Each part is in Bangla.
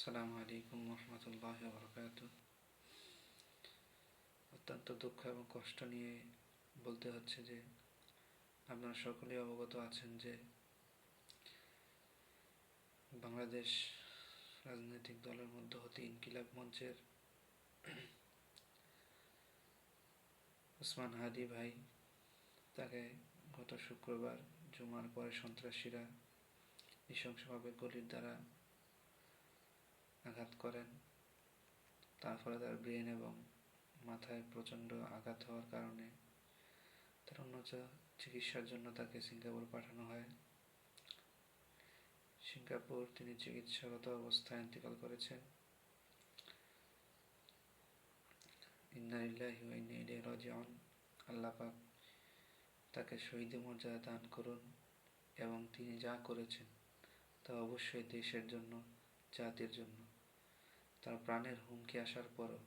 আসসালামু আলাইকুম রহমতুল্লাহ বরকাত অত্যন্ত দুঃখ এবং কষ্ট নিয়ে বলতে হচ্ছে যে, আপনারা সকলেই অবগত আছেন যে, বাংলাদেশ রাজনৈতিক দলের মধ্য হতে ইনকিলাব মঞ্চের ওসমান হাদি ভাই, তাকে গত শুক্রবার জুমার পরে সন্ত্রাসীরা নৃশংসভাবে গলির দ্বারা আঘাত করেন। তার ফলে তার ব্রেন এবং মাথায় প্রচণ্ড আঘাত হওয়ার কারণে তার উন্নত চিকিৎসার জন্য তাকে সিঙ্গাপুর পাঠানো হয়। সিঙ্গাপুর তিনি চিকিৎসাগত অবস্থায় ইন্তেকাল করেছেন। ইন্নারিল্লাহি ইন্না তাকে শহীদ মর্যাদা দান করুন এবং তিনি যা করেছেন তা অবশ্যই দেশের জন্য, জাতির জন্য। তার প্রাণের হুমকি আসার পরও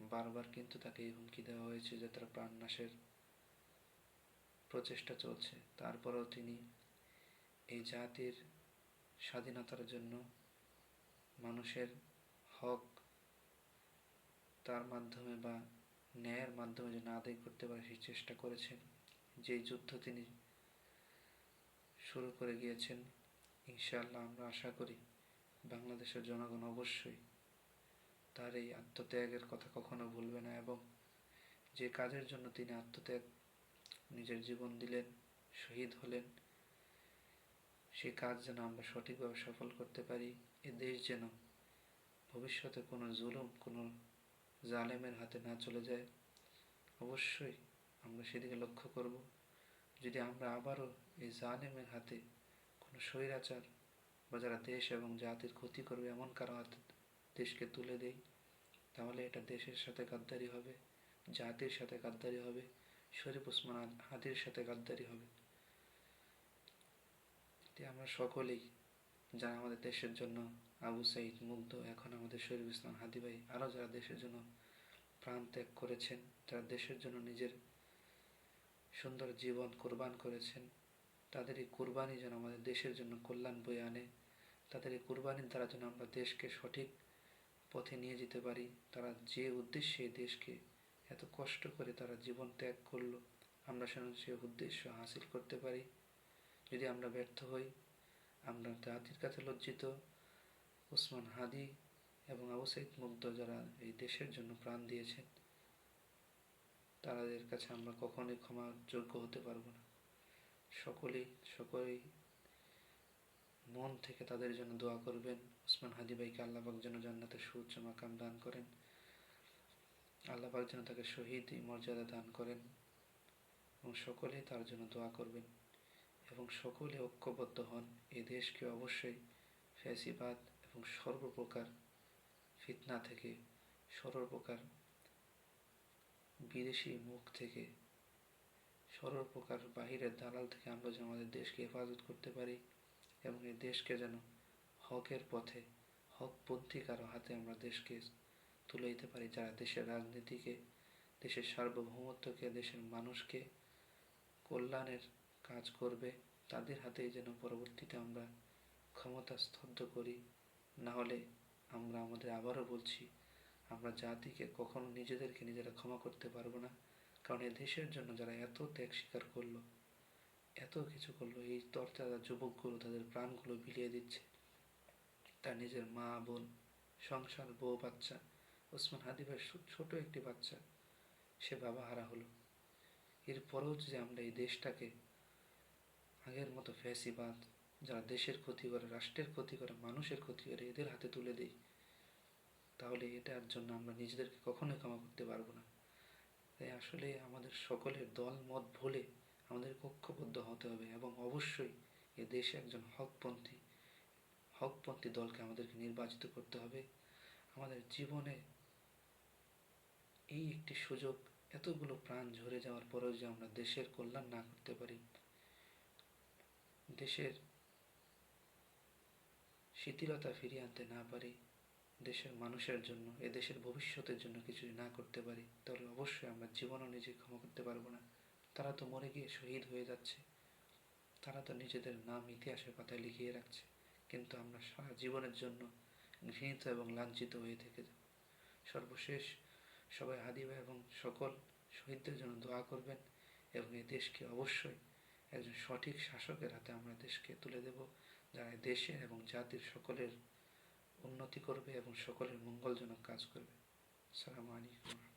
বারবার কিন্তু তাকে এই হুমকি দেওয়া হয়েছে যে তার প্রাণ নাশের প্রচেষ্টা চলছে। তারপরেও তিনি এই জাতির স্বাধীনতার জন্য মানুষের হক তার মাধ্যমে বা ন্যায়ের মাধ্যমে যেন আদায় করতে পারে সেই চেষ্টা করেছেন। যেই যুদ্ধ তিনি শুরু করে গিয়েছেন, ইনশাআল্লাহ আমরা আশা করি বাংলাদেশের জনগণ অবশ্যই তার এই আত্মত্যাগের কথা কখনো ভুলবে না এবং যে কাজের জন্য তিনি আত্মত্যাগ নিজের জীবন দিলেন, শহীদ হলেন, সে কাজ যেন আমরা সঠিকভাবে সফল করতে পারি। এ দেশ যেন ভবিষ্যতে কোনো জুলুম, কোনো জালেমের হাতে না চলে যায়। অবশ্যই আমরা সেদিকে লক্ষ্য করব। যদি আমরা আবারও এই জালেমের হাতে কোনো স্বৈরাচার বা যারা দেশ এবং জাতির ক্ষতি করবে এমন কারও হাতে দেশকে তুলে দেই, তাহলে এটা দেশের সাথে গাদ্দারি হবে, জাতির সাথে গাদ্দারি হবে, শরীফ উসমান হাদির সাথে গাদ্দারি হবে। আমরা সকলেই যারা আমাদের দেশের জন্য আবু সাইদ মুগ্ধ, এখন আমাদের শরীফ ইসলাম হাদি ভাই, আরও যারা দেশের জন্য প্রাণ ত্যাগ করেছেন, যারা দেশের জন্য নিজের সুন্দর জীবন কোরবান করেছেন, তাদের এই কোরবানি যেন আমাদের দেশের জন্য কল্যাণ বয়ে আনে, তাদের এই কোরবানির দ্বারা যেন আমরা দেশকে সঠিক পথে নিয়ে যেতে পারি। তারা যে উদ্দেশ্যে দেশকে এত কষ্ট করে তারা জীবন ত্যাগ করল, আমরা যেন সে উদ্দেশ্য হাসিল করতে পারি। যদি আমরা ব্যর্থ হই, আমরা জাতির কাছে লজ্জিত। ওসমান হাদি এবং আবু সাইদ মুগ্ধ যারা এই দেশের জন্য প্রাণ দিয়েছেন, তাদের কাছে আমরা কখনোই ক্ষমা যোগ্য হতে পারব না। সকলেই সকলেই মন থেকে তাদের জন্য দোয়া করবেন। ওসমান হাদি ভাইকে আল্লাহবাক যেন জান্নাতের সুউচ্চ মাকাম দান করেন। আল্লাহবাক যেন তাকে শহীদ মর্যাদা দান করেন এবং সকলেই তার জন্য দোয়া করবেন এবং সকলে ঐক্যবদ্ধ হন। এ দেশকে অবশ্যই ফ্যাসিবাদ এবং সর্বপ্রকার ফিতনা থেকে, সর্বপ্রকার বিদেশি মুখ থেকে, সর্বপ্রকার বাহিরের দালাল থেকে আমরা যেন আমাদের দেশকে হেফাজত করতে পারি। এবং এই দেশকে যেন হকের পথে হকপন্থী কারও হাতে আমরা দেশকে তুলে দিতে পারি, যারা দেশের রাজনীতিকে, দেশের সার্বভৌমত্বকে, দেশের মানুষকে কল্যাণের কাজ করবে, তাদের হাতেই যেন পরবর্তীতে আমরা ক্ষমতা স্তব্ধ করি। না হলে আমরা আমাদের আবারও বলছি, আমরা জাতিকে কখনো নিজেদেরকে নিজেরা ক্ষমা করতে পারব না। কারণ এই দেশের জন্য যারা এত ত্যাগ স্বীকার করল এত কিছু করল, এই তরতাজা যুবকগুলো, তাদের প্রাণগুলো বিলিয়ে দিচ্ছে। তার নিজের মা, বোন, সংসার, বউ, বাচ্চা, ওসমান হাদিবের ছোট একটি বাচ্চা, সে বাবা হারা হলো। এরপরেও যদি আমরা এই দেশটাকে আগের মতো ফ্যাসিবাদ, যারা দেশের ক্ষতি করে, রাষ্ট্রের ক্ষতি করে, মানুষের ক্ষতি করে, এদের হাতে তুলে দেই, তাহলে এটার জন্য আমরা নিজেদেরকে কখনোই ক্ষমা করতে পারব না। তাই আসলে আমাদের সকলের দল, মত ভুলে আমাদের ঐক্যবদ্ধ হতে হবে এবং অবশ্যই এ দেশে একজন হকপন্থী হকপন্থী দলকে আমাদেরকে নির্বাচিত করতে হবে। আমাদের জীবনে এই একটি সুযোগ, এতগুলো প্রাণ ঝরে যাওয়ার পরেও যে আমরা দেশের কল্যাণ না করতে পারি, দেশের শিথিলতা ফিরিয়ে আনতে না পারি, দেশের মানুষের জন্য, এ দেশের ভবিষ্যতের জন্য কিছু না করতে পারি, তাহলে অবশ্যই আমরা জীবনও নিজে ক্ষমা করতে পারব না। তারা তো মরে গিয়ে শহীদ হয়ে যাচ্ছে। তারা তো নিজেদের নাম ইতিহাসের পাতায় লিখিয়ে রাখছে। কিন্তু আমরা সারা জীবনের জন্য ঘৃণিত এবং লাঞ্ছিত হয়ে থেকে যাব। সর্বশেষ সবাই হাদি ভাই এবং সকল শহীদদের জন্য দোয়া করবেন এবং এই দেশকে অবশ্যই একজন সঠিক শাসকের হাতে আমরা দেশকে তুলে দেব, যারা দেশের এবং জাতির সকলের উন্নতি করবে এবং সকলের মঙ্গলজনক কাজ করবে। সালামু আলাইকুম।